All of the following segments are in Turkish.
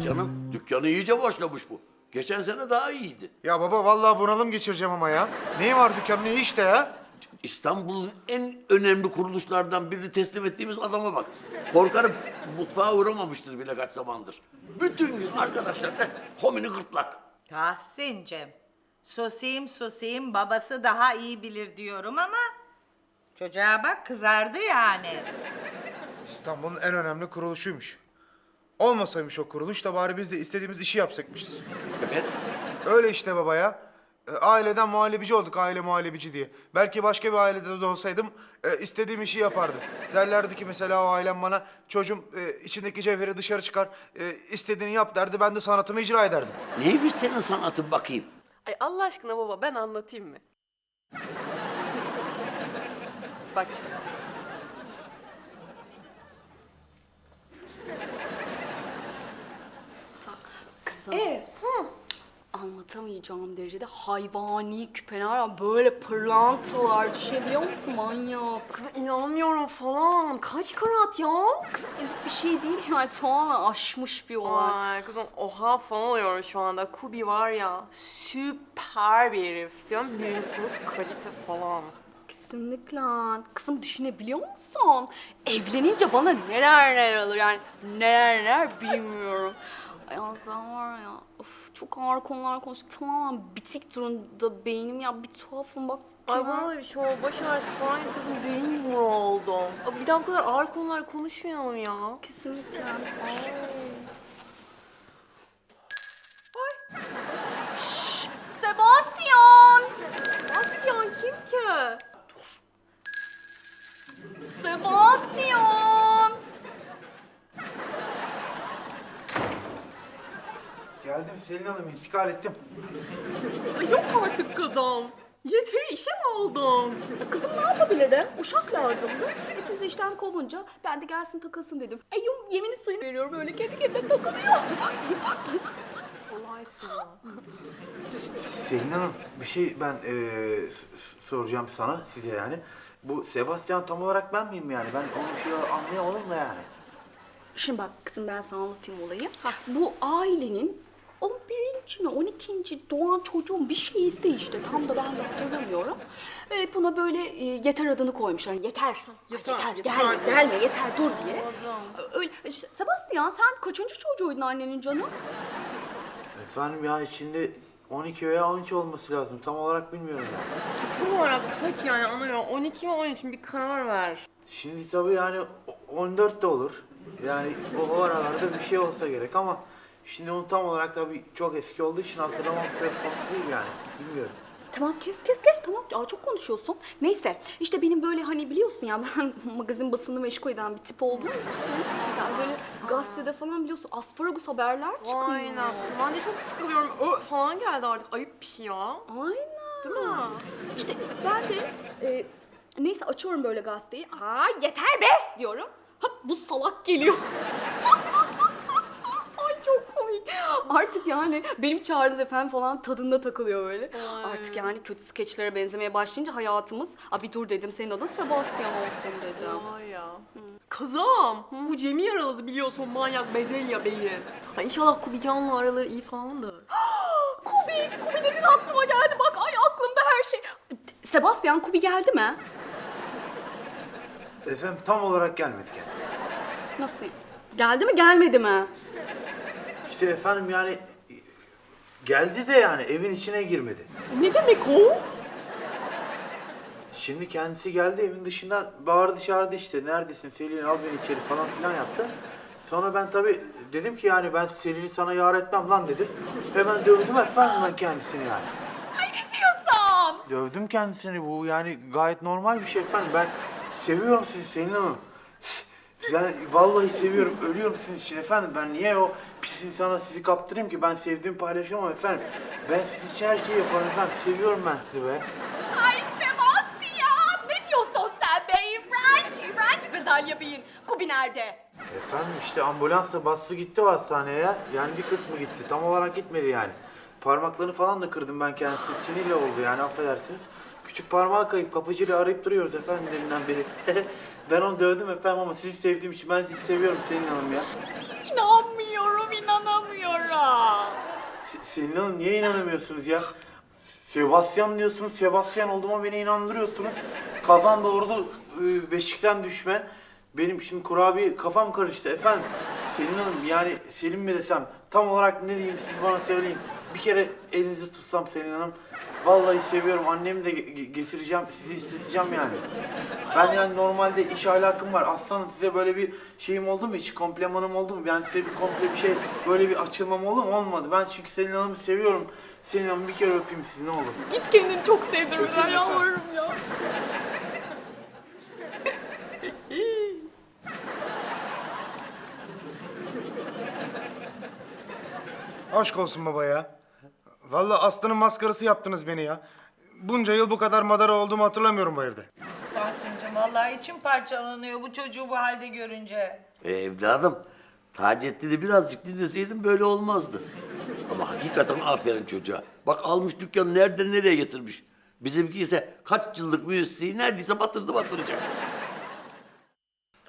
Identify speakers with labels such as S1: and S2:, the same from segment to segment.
S1: E canım dükkanı iyice boşlamış bu. Geçen sene daha iyiydi.
S2: Ya baba vallahi bunalım geçireceğim ama ya. Neyi var dükkanın iyi işte ya.
S1: İstanbul'un en önemli kuruluşlardan birini teslim ettiğimiz adama bak. Korkarım mutfağa uğramamıştır bile kaç zamandır. Bütün gün arkadaşlarla homini gırtlak.
S3: Tahsin'cim, susayım susayım babası daha iyi bilir diyorum ama... Çocuğa bak kızardı yani.
S2: İstanbul'un en önemli kuruluşuymuş. Olmasaymış o kuruluş da bari biz de istediğimiz işi yapsakmışız.
S1: Efendim?
S2: Öyle işte baba ya. E, aileden muhallebici olduk, aile muhallebici diye. Belki başka bir ailede de olsaydım e, istediğim işi yapardım. Derlerdi ki mesela o ailem bana çocuğum e, içindeki cevheri dışarı çıkar, e, istediğini yap derdi. Ben de sanatımı icra ederdim.
S1: Neymiş senin sanatın bakayım?
S4: Ay Allah aşkına baba ben anlatayım mı? Bak işte.
S5: Kızım. Anlatamayacağım derecede hayvani küpeler. Böyle pırlantalar düşünebiliyor musun manyak?
S4: Kız inanmıyorum falan. Kaç karat ya?
S5: Kız ezik bir şey değil yani tamamen aşmış bir olay.
S4: Ay kızım oha falan oluyorum şu anda. Kubi var ya süper bir herif. Diyorum birinci sınıf kalite falan.
S5: Kesinlikle. Kızım düşünebiliyor musun? Evlenince bana neler neler alır yani neler neler bilmiyorum. Yalnız ben var ya of, çok ağır konular konuştuk. Tamamen bitik durumda beynim ya bir tuhafım bak.
S4: Ay bana da bir şey oldu. Baş ağrısı falan kızım. Beyin yumruğu oldu. Ay, Bir daha bu kadar ağır konular konuşmayalım ya.
S5: Kesinlikle. Ay.
S2: Geldim Selin Hanım, intikal ettim.
S4: Ay, yok artık kızım. Yeteri işe mi aldın?
S5: Kızım ne yapabilirim? Uşak lazımdı. E siz de işten kovunca ben de gelsin takılsın dedim. E yum, yemini suyunu veriyorum böyle kendi kendine takılıyor.
S4: Olaysın ya.
S6: Selin Hanım bir şey ben eee, s- s- soracağım sana size yani. Bu Sebastian tam olarak ben miyim yani? Ben onu bir şey anlayamadım da yani.
S5: Şimdi bak kızım ben sana anlatayım olayı. Bu ailenin 11. mi 12. doğan çocuğun bir şeyi işte tam da ben de hatırlamıyorum. E, buna böyle e, yeter adını koymuşlar. Yeter. Ay,
S4: Yeter,
S5: yeter, gelme, gelme, yeter dur diye. Öyle, işte, Sebastian sen kaçıncı çocuğuydun annenin canım?
S6: Efendim ya içinde 12 veya 13 olması lazım. Tam olarak bilmiyorum yani.
S4: Tam olarak kaç yani anlamıyorum. 12 mi 13 mi bir karar ver.
S6: Şimdi tabii yani o- 14 de olur. Yani o, o aralarda bir şey olsa gerek ama şimdi onu tam olarak tabii çok eski olduğu için hatırlamam söz konusu değil yani. Bilmiyorum.
S5: Tamam kes kes kes tamam. Aa, çok konuşuyorsun. Neyse işte benim böyle hani biliyorsun ya ben magazin basını meşgul eden bir tip olduğum için yani böyle gazetede falan biliyorsun asparagus haberler çıkıyor.
S4: Aynen. Ben de çok sıkılıyorum. Ö falan geldi artık. Ayıp bir şey ya.
S5: Aynen.
S4: Değil mi?
S5: İşte ben de e, neyse açıyorum böyle gazeteyi. Aa yeter be diyorum. Hop bu salak geliyor. Ay. Artık yani benim Charles Efendi falan tadında takılıyor böyle. Artık yani kötü skeçlere benzemeye başlayınca hayatımız. Aa bir dur dedim senin adın Sebastian olsun dedim.
S4: Vay ya. Kızım, bu Cem'i yaraladı biliyorsun manyak bezelye beyi. Ha, inşallah Kubican'la araları iyi falandır.
S5: Kubi, Kubi dedin aklıma geldi. Bak ay aklımda her şey. Sebastian Kubi geldi mi?
S6: Efendim tam olarak gelmedik yani.
S5: Nasıl? Geldi mi gelmedi mi?
S6: İşte efendim yani geldi de yani evin içine girmedi.
S4: Ne demek o?
S6: Şimdi kendisi geldi evin dışından bağırdı çağırdı işte neredesin Selin al beni içeri falan filan yaptı. Sonra ben tabii dedim ki yani ben Selin'i sana yar etmem lan dedim. Hemen dövdüm efendim ben kendisini yani.
S5: Ay ne diyorsun?
S6: Dövdüm kendisini bu yani gayet normal bir şey efendim. Ben seviyorum sizi Selin Hanım. Ben vallahi seviyorum, ölüyorum sizin için efendim. Ben niye o pis insana sizi kaptırayım ki? Ben sevdiğimi paylaşamam efendim. Ben sizin için her şeyi yaparım efendim. Seviyorum ben sizi be.
S5: Ay Sebastian! Ne diyorsun sen be? İğrenç, iğrenç bezelye beyin. Kubi nerede?
S6: Efendim işte ambulansla bastı gitti o hastaneye. Yani bir kısmı gitti. Tam olarak gitmedi yani. Parmaklarını falan da kırdım ben kendisi. Sinirle oldu yani affedersiniz. Küçük parmağı kayıp kapıcıyla arayıp duruyoruz efendim deminden beri. ben onu dövdüm efendim ama sizi sevdiğim için ben sizi seviyorum Selin Hanım ya.
S5: İnanmıyorum, inanamıyorum.
S6: Selin Hanım niye inanamıyorsunuz ya? Sebastian diyorsunuz, Sebastian olduğuma beni inandırıyorsunuz. Kazan doğurdu, e, beşikten düşme. Benim şimdi kurabiye kafam karıştı efendim. Selin Hanım yani Selin mi desem, tam olarak ne diyeyim siz bana söyleyin. Bir kere elinizi tutsam Selin Hanım. Vallahi seviyorum, annemi de ge- ge- getireceğim, sizi isteyeceğim yani. Ben yani normalde iş ahlakım var. Aslanım size böyle bir şeyim oldu mu hiç? Komplemanım oldu mu? Ben size bir komple bir şey, böyle bir açılmam oldu mu? Olmadı. Ben çünkü Selin Hanım'ı seviyorum. Selin Hanım bir kere öpeyim sizi ne olur.
S5: Git kendini çok sevdirme ben yalvarırım ya.
S2: Aşk olsun baba ya. Vallahi aslanın maskarası yaptınız beni ya. Bunca yıl bu kadar madara olduğumu hatırlamıyorum bu evde.
S3: Tahsin'cim vallahi içim parçalanıyor bu çocuğu bu halde görünce.
S1: E, evladım, Taceddin'i birazcık dinleseydin böyle olmazdı. Ama hakikaten aferin çocuğa. Bak almış dükkanı nereden nereye getirmiş. Bizimki ise kaç yıllık müesseseyi neredeyse batırdı batıracak.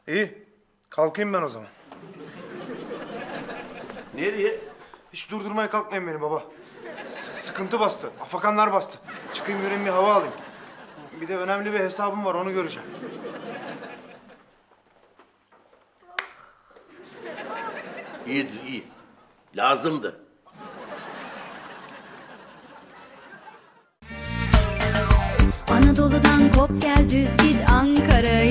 S2: İyi. Kalkayım ben o zaman.
S1: Nereye?
S2: Hiç durdurmaya kalkmayın beni baba. S- sıkıntı bastı. Afakanlar bastı. Çıkayım yürüyeyim bir hava alayım. Bir de önemli bir hesabım var onu göreceğim.
S1: İyidir iyi. Lazımdı.
S7: Anadolu'dan kop gel düz git Ankara'yı